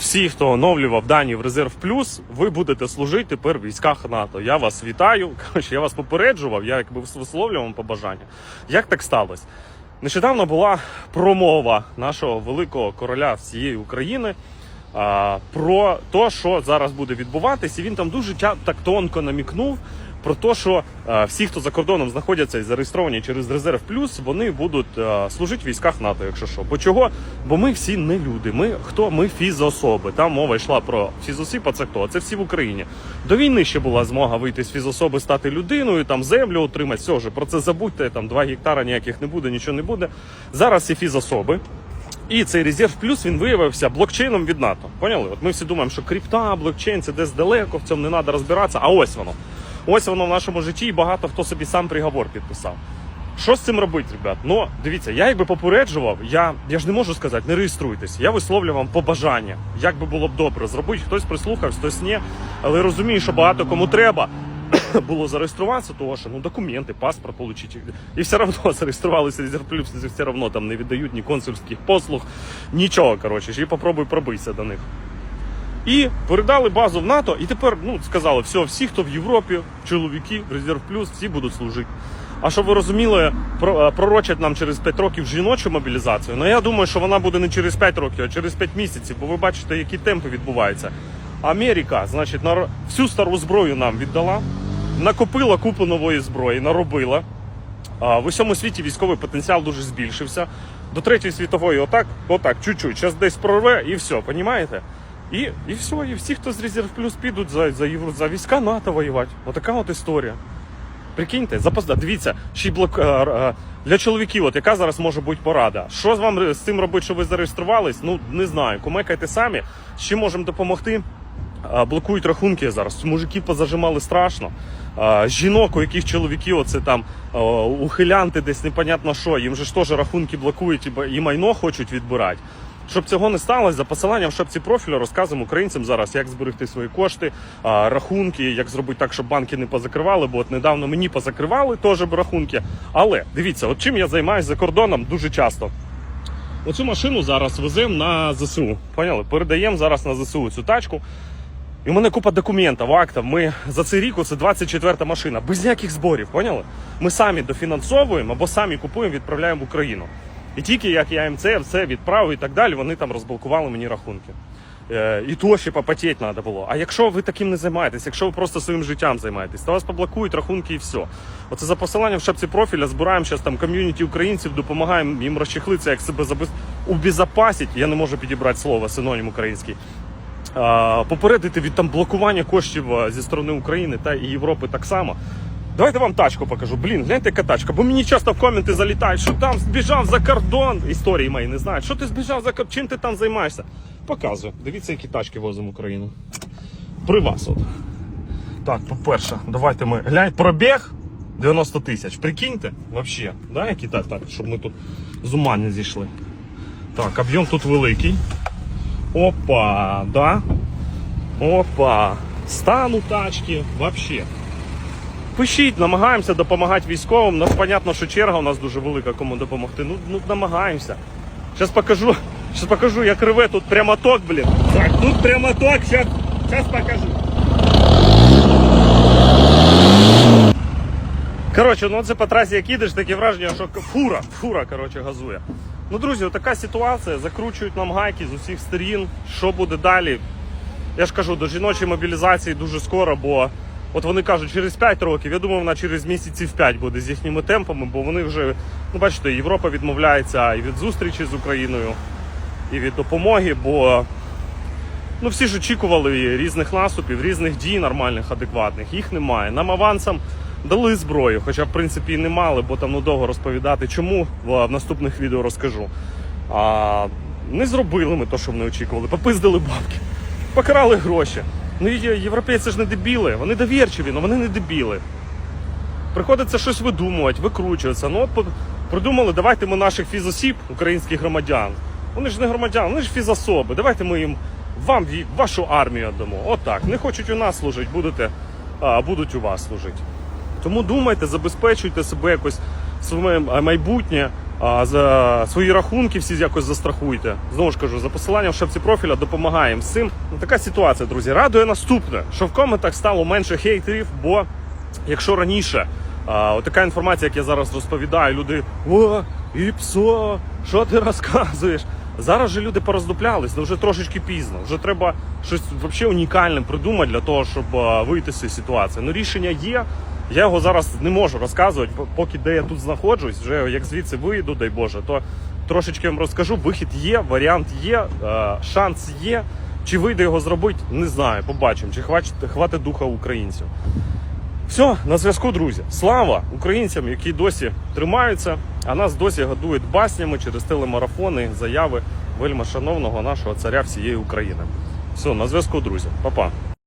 всі, хто оновлював дані в резерв плюс, ви будете служити тепер в військах НАТО. Я вас вітаю. Коротше, я вас попереджував, я якби висловлював побажання. Як так сталося? Нещодавно була промова нашого великого короля всієї України а, про те, що зараз буде відбуватися. І він там дуже так тонко намікнув про те, що всі, хто за кордоном знаходяться і зареєстровані через резерв плюс, вони будуть служити в військах НАТО, якщо що. Бо чого? Бо ми всі не люди. Ми хто? Ми фізособи. Там мова йшла про фізосіб, а це хто? Це всі в Україні. До війни ще була змога вийти з фізособи, стати людиною, там землю отримати. Все вже про це забудьте. Там 2 гектара ніяких не буде, нічого не буде. Зараз всі фізособи. І цей резерв плюс він виявився блокчейном від НАТО. Поняли? От ми всі думаємо, що крипта, блокчейн це десь далеко, в цьому не треба розбиратися. А ось воно. Ось воно в нашому житті, і багато хто собі сам приговор підписав. Що з цим робити, ребят? Ну, дивіться, я якби попереджував, я, я ж не можу сказати, не реєструйтесь. Я висловлю вам побажання, як би було б добре зробити. Хтось прислухався, хтось ні. Але розумію, що багато кому треба було зареєструватися, того що ну документи, паспорт отримати. І все одно зареєструвалися резерв плюс, і все одно там не віддають ні консульських послуг, нічого. Коротше, і попробуй пробитися до них. І передали базу в НАТО, і тепер ну сказали, все, всі, хто в Європі, чоловіки, резерв плюс, всі будуть служити. А щоб ви розуміли, е, пророчать нам через 5 років жіночу мобілізацію. Ну я думаю, що вона буде не через 5 років, а через 5 місяців, бо ви бачите, які темпи відбуваються. Америка, значить, нар- всю стару зброю нам віддала, накопила купу нової зброї, наробила. В усьому світі військовий потенціал дуже збільшився. До третьої світової, отак, отак, чуть-чуть. Зараз десь прорве і все, понімаєте? І, і все, і всі, хто з резерв плюс підуть за, за, Євро- за війська НАТО воювати. Отака от історія. Прикиньте, запозда, дивіться, ще блок е, е, для чоловіків, от яка зараз може бути порада. Що з вам з цим робити, що ви зареєструвались? Ну не знаю. Кумекайте самі. Чим можемо допомогти? Блокують рахунки зараз. Мужиків позажимали страшно. Жінок, у яких чоловіків оце там ухилянти десь непонятно що. Їм же ж теж рахунки блокують і майно хочуть відбирати. Щоб цього не сталося, за посиланням в шапці профілю розказуємо українцям зараз, як зберегти свої кошти, рахунки, як зробити так, щоб банки не позакривали, бо от недавно мені позакривали теж рахунки. Але дивіться, от чим я займаюся за кордоном дуже часто. Оцю машину зараз веземо на ЗСУ. Поняли? Передаємо зараз на ЗСУ цю тачку. І в мене купа документів, актів. Ми за цей рік це 24-та машина, без ніяких зборів, поняли? Ми самі дофінансовуємо або самі купуємо, відправляємо в Україну. І тільки як я МЦ все відправив і так далі, вони там розблокували мені рахунки. Е, і то ще попотіти треба було. А якщо ви таким не займаєтесь, якщо ви просто своїм життям займаєтесь, то вас поблокують рахунки і все. Оце за посиланням в шапці профіля збираємо зараз там ком'юніті українців, допомагаємо їм розчехлитися, як себе забез... убезопасить. Я не можу підібрати слово, синонім український. Попередити від там блокування коштів зі сторони України та і Європи так само. Давайте вам тачку покажу. Блін, гляньте, яка тачка. Бо мені часто в коменти залітають, що там збіжав за кордон. Історії мої не знають. Що ти збіжав за кордон? Чим ти там займаєшся? Показую. Дивіться, які тачки возимо в Україну. При вас от. Так, по-перше, давайте ми. Глянь, пробіг 90 тисяч. Прикиньте, вообще, да, які так, так, щоб ми тут з ума не зійшли. Так, об'єм тут великий. Опа, да. Опа. Стан у тачки. Вообще. Пишіть, намагаємося допомагати військовим. Нас понятно, що черга у нас дуже велика, кому допомогти. Ну, ну намагаємося. Зараз покажу. Зараз покажу, як реве тут прямоток, блін. Так, тут прямоток, зараз покажу. Коротше, ну це по трасі як їдеш, таке враження, що фура, фура, коротше, газує. Ну, друзі, така ситуація. Закручують нам гайки з усіх сторін. Що буде далі? Я ж кажу, до жіночої мобілізації дуже скоро, бо от вони кажуть, через 5 років. Я думаю, вона через місяців 5 буде з їхніми темпами, бо вони вже, ну бачите, Європа відмовляється і від зустрічі з Україною, і від допомоги, бо ну всі ж очікували різних наступів, різних дій нормальних, адекватних. Їх немає. Нам авансом дали зброю, хоча в принципі і не мали, бо там ну довго розповідати, чому в, наступних відео розкажу. А не зробили ми те, що вони очікували. Попиздили бабки, покрали гроші. Ну європейці ж не дебіли, вони довірчиві, але вони не дебіли. Приходиться щось видумувати, викручуватися. Ну от придумали, давайте ми наших фізосіб, українських громадян. Вони ж не громадяни, вони ж фізособи. Давайте ми їм вам вашу армію дамо. Отак. Не хочуть у нас служити, будете, а, будуть у вас служити. Тому думайте, забезпечуйте себе якось своє майбутнє. За свої рахунки всі якось застрахуйте. Знову ж кажу, за посиланням в шапці профіля допомагаємо з цим. Ну, така ситуація, друзі. Радує наступне, що в коментах стало менше хейтерів, бо якщо раніше а, от інформація, як я зараз розповідаю, люди о, і псо, що ти розказуєш? Зараз же люди пороздуплялись, ну вже трошечки пізно. Вже треба щось взагалі унікальне придумати для того, щоб вийти з цієї ситуації. Ну рішення є. Я його зараз не можу розказувати, поки де я тут знаходжусь, вже як звідси вийду, дай Боже, то трошечки вам розкажу. Вихід є, варіант є, е, шанс є. Чи вийде його зробити, не знаю. Побачимо, чи хватить, духа українців. Все, на зв'язку, друзі. Слава українцям, які досі тримаються, а нас досі годують баснями через телемарафони, заяви вельми шановного нашого царя всієї України. Все, на зв'язку, друзі. Па-па.